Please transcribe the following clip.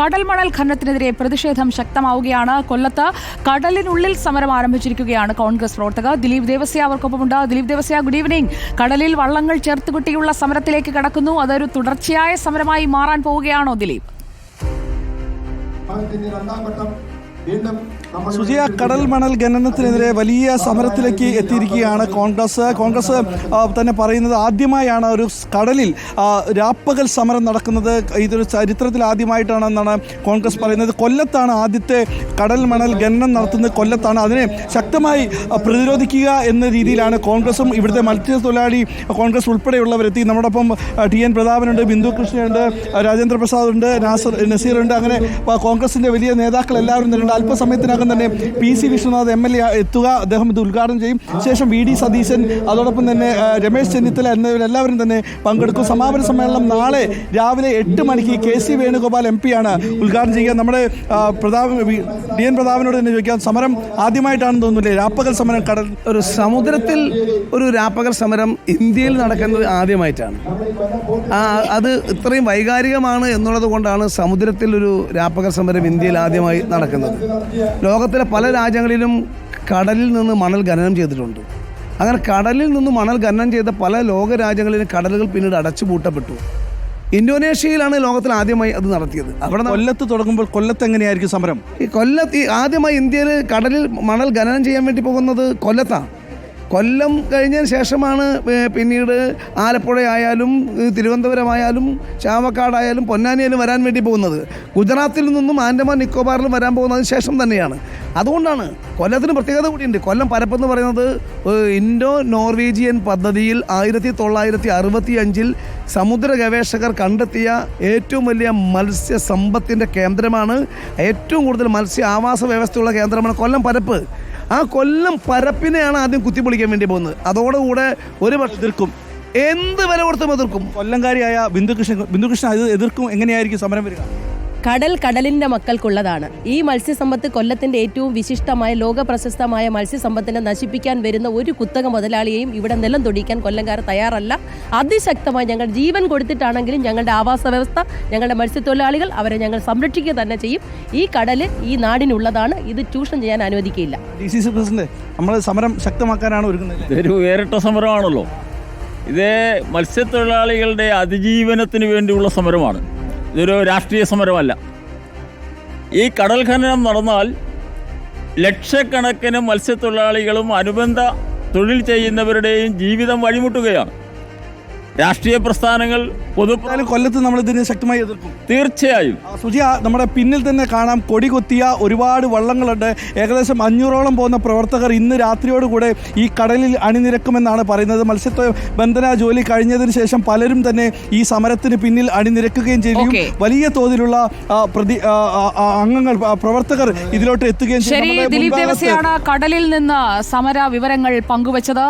കടൽ മണൽ ഖനനത്തിനെതിരെ പ്രതിഷേധം ശക്തമാവുകയാണ്. കൊല്ലത്ത് കടലിനുള്ളിൽ സമരം ആരംഭിച്ചിരിക്കുകയാണ് കോൺഗ്രസ് പ്രവർത്തകർ. ദിലീപ് ദേവസ്യ അവർക്കൊപ്പമുണ്ട്. ദിലീപ് ദേവസ്യ ഗുഡ് ഈവനിംഗ് കടലിൽ വള്ളങ്ങൾ ചേർത്തുകുട്ടിയുള്ള സമരത്തിലേക്ക് കടക്കുന്നു. അതൊരു തുടർച്ചയായ സമരമായി മാറാൻ പോവുകയാണോ ദിലീപ്? വീണ്ടും സുജിയ കടൽ മണൽ ഖനനത്തിനെതിരെ വലിയ സമരത്തിലേക്ക് എത്തിയിരിക്കുകയാണ് കോൺഗ്രസ്. കോൺഗ്രസ് തന്നെ പറയുന്നത് ആദ്യമായാണ് ഒരു കടലിൽ രാപ്പകൽ സമരം നടക്കുന്നത്. ഇതൊരു ചരിത്രത്തിൽ ആദ്യമായിട്ടാണെന്നാണ് കോൺഗ്രസ് പറയുന്നത്. കൊല്ലത്താണ് ആദ്യത്തെ കടൽ മണൽ ഖനനം നടത്തുന്നത്. കൊല്ലത്താണ് അതിനെ ശക്തമായി പ്രതിരോധിക്കുക എന്ന രീതിയിലാണ് കോൺഗ്രസും ഇവിടുത്തെ മത്സ്യത്തൊഴിലാളി കോൺഗ്രസ് ഉൾപ്പെടെയുള്ളവരെത്തി. നമ്മോടൊപ്പം ടി എൻ പ്രതാപനുണ്ട് ബിന്ദു കൃഷ്ണയുണ്ട് രാജേന്ദ്ര പ്രസാദ് ഉണ്ട് നാസർ നസീറുണ്ട്. അങ്ങനെ കോൺഗ്രസിന്റെ വലിയ നേതാക്കൾ എല്ലാവരും തന്നെ ഉണ്ട് അല്പസമയത്തിനകം തന്നെ P C Vishwanath M L A എത്തുക. അദ്ദേഹം ഇത് ഉദ്ഘാടനം ചെയ്യും. ശേഷം വി ഡി സതീശൻ അതോടൊപ്പം തന്നെ രമേശ് ചെന്നിത്തല എന്നിവരെല്ലാവരും തന്നെ പങ്കെടുക്കും. സമാപന സമ്മേളനം നാളെ രാവിലെ എട്ട് മണിക്ക് കെ സി വേണുഗോപാൽ എം പിയാണ് ഉദ്ഘാടനം ചെയ്യുക. നമ്മുടെ പ്രതാപ് ഡി എൻ പ്രതാപനോട് തന്നെ ചോദിക്കാം. സമരം ആദ്യമായിട്ടാണെന്ന് തോന്നുന്നില്ലേ? രാപ്പകൽ സമരം കടൽ ഒരു സമുദ്രത്തിൽ ഒരു രാപ്പകൽ സമരം ഇന്ത്യയിൽ നടക്കുന്നത് ആദ്യമായിട്ടാണ്. അത് ഇത്രയും വൈകാരികമാണ് എന്നുള്ളത് കൊണ്ടാണ് സമുദ്രത്തിൽ ഒരു രാപ്പകൽ സമരം ഇന്ത്യയിൽ ആദ്യമായി നടക്കുന്നത്. ലോകത്തിലെ പല രാജ്യങ്ങളിലും കടലിൽ നിന്ന് മണൽ ഖനനം ചെയ്തിട്ടുണ്ട്. അങ്ങനെ കടലിൽ നിന്ന് മണൽ ഖനനം ചെയ്ത പല ലോക രാജ്യങ്ങളിലും കടലുകൾ പിന്നീട് അടച്ചുപൂട്ടപ്പെട്ടു. ഇന്തോനേഷ്യയിലാണ് ലോകത്തിൽ ആദ്യമായി അത് നടത്തിയത്. അവിടെ കൊല്ലത്ത് തുടങ്ങുമ്പോൾ കൊല്ലത്ത് എങ്ങനെയായിരിക്കും സമരം? ഈ കൊല്ലത്ത് ഈ ആദ്യമായി ഇന്ത്യയിൽ കടലിൽ മണൽ ഖനനം ചെയ്യാൻ വേണ്ടി പോകുന്നത് കൊല്ലത്താണ്. കൊല്ലം കഴിഞ്ഞതിന് ശേഷമാണ് പിന്നീട് ആലപ്പുഴയായാലും തിരുവനന്തപുരമായാലും ചാവക്കാടായാലും പൊന്നാനിയിലും വരാൻ വേണ്ടി പോകുന്നത്. ഗുജറാത്തിൽ നിന്നും ആൻഡമാൻ നിക്കോബാറിലും വരാൻ പോകുന്നതിന് ശേഷം തന്നെയാണ്. അതുകൊണ്ടാണ് കൊല്ലത്തിന് പ്രത്യേകത കൂടിയുണ്ട്. കൊല്ലം പരപ്പെന്ന് പറയുന്നത് ഇൻഡോ നോർവീജിയൻ പദ്ധതിയിൽ ആയിരത്തി തൊള്ളായിരത്തി അറുപത്തി അഞ്ചിൽ സമുദ്ര ഗവേഷകർ കണ്ടെത്തിയ ഏറ്റവും വലിയ മത്സ്യ സമ്പത്തിന്റെ കേന്ദ്രമാണ്. ഏറ്റവും കൂടുതൽ മത്സ്യ ആവാസ വ്യവസ്ഥയുള്ള കേന്ദ്രമാണ് കൊല്ലം പരപ്പ്. ആ കൊല്ലം പരപ്പിനെയാണ് ആദ്യം കുത്തിപ്പൊളിക്കാൻ വേണ്ടി പോകുന്നത്. അതോടുകൂടെ ഒരു വർഷം എതിർക്കും. എന്ത് വില കൊടുത്തും എതിർക്കും. കൊല്ലംകാരിയായ ബിന്ദുകൃഷ്ണൻ ബിന്ദുകൃഷ്ണൻ അത് എതിർക്കും. എങ്ങനെയായിരിക്കും സമരം വരിക? കടൽ കടലിന്റെ മക്കൾക്കുള്ളതാണ്. ഈ മത്സ്യസമ്പത്ത് കൊല്ലത്തിന്റെ ഏറ്റവും വിശിഷ്ടമായ ലോക പ്രശസ്തമായ മത്സ്യസമ്പത്തിനെ നശിപ്പിക്കാൻ വരുന്ന ഒരു കുത്തക മുതലാളിയെയും ഇവിടെ നിലം തൊടിക്കാൻ കൊല്ലംകാർ തയ്യാറല്ല. അതിശക്തമായി ഞങ്ങൾ ജീവൻ കൊടുത്തിട്ടാണെങ്കിലും ഞങ്ങളുടെ ആവാസ വ്യവസ്ഥ ഞങ്ങളുടെ മത്സ്യത്തൊഴിലാളികൾ അവരെ ഞങ്ങൾ സംരക്ഷിക്കുക തന്നെ ചെയ്യും. ഈ കടൽ ഈ നാടിനുള്ളതാണ്. ഇത് ചൂഷണം ചെയ്യാൻ അനുവദിക്കില്ല നമ്മൾ സമരം ശക്തമാക്കാനാണ് ഒരുക്കുന്നത് വേറിട്ട സമരമാണല്ലോ. ഇത് മത്സ്യത്തൊഴിലാളികളുടെ അതിജീവനത്തിന് വേണ്ടിയുള്ള സമരമാണ്. ഇതൊരു രാഷ്ട്രീയ സമരമല്ല. ഈ കടൽ ഖനനം നടന്നാൽ ലക്ഷക്കണക്കിന് മത്സ്യത്തൊഴിലാളികളും അനുബന്ധ തൊഴിൽ ചെയ്യുന്നവരുടെയും ജീവിതം വഴിമുട്ടുകയാണ്. രാഷ്ട്രീയ പ്രസ്ഥാനങ്ങൾ പൊതു കൊല്ലത്ത് നമ്മൾ ഇതിനെ ശക്തമായി എതിർക്കും. തീർച്ചയായും. സുജി സുജിയ നമ്മുടെ പിന്നിൽ തന്നെ കാണാം കൊടി കൊത്തിയ ഒരുപാട് വള്ളങ്ങളുണ്ട്. ഏകദേശം അഞ്ഞൂറോളം പോകുന്ന പ്രവർത്തകർ ഇന്ന് രാത്രിയോടുകൂടെ ഈ കടലിൽ അണിനിരക്കുമെന്നാണ് പറയുന്നത്. മത്സ്യത്വ ബന്ധന ജോലി കഴിഞ്ഞതിന് ശേഷം പലരും തന്നെ ഈ സമരത്തിന് പിന്നിൽ അണിനിരക്കുകയും ചെയ്യും വലിയ തോതിലുള്ള പ്രതി അംഗങ്ങൾ പ്രവർത്തകർ ഇതിലോട്ട് എത്തുകയും ചെയ്യും കടലിൽ നിന്ന് സമര വിവരങ്ങൾ പങ്കുവച്ചത്.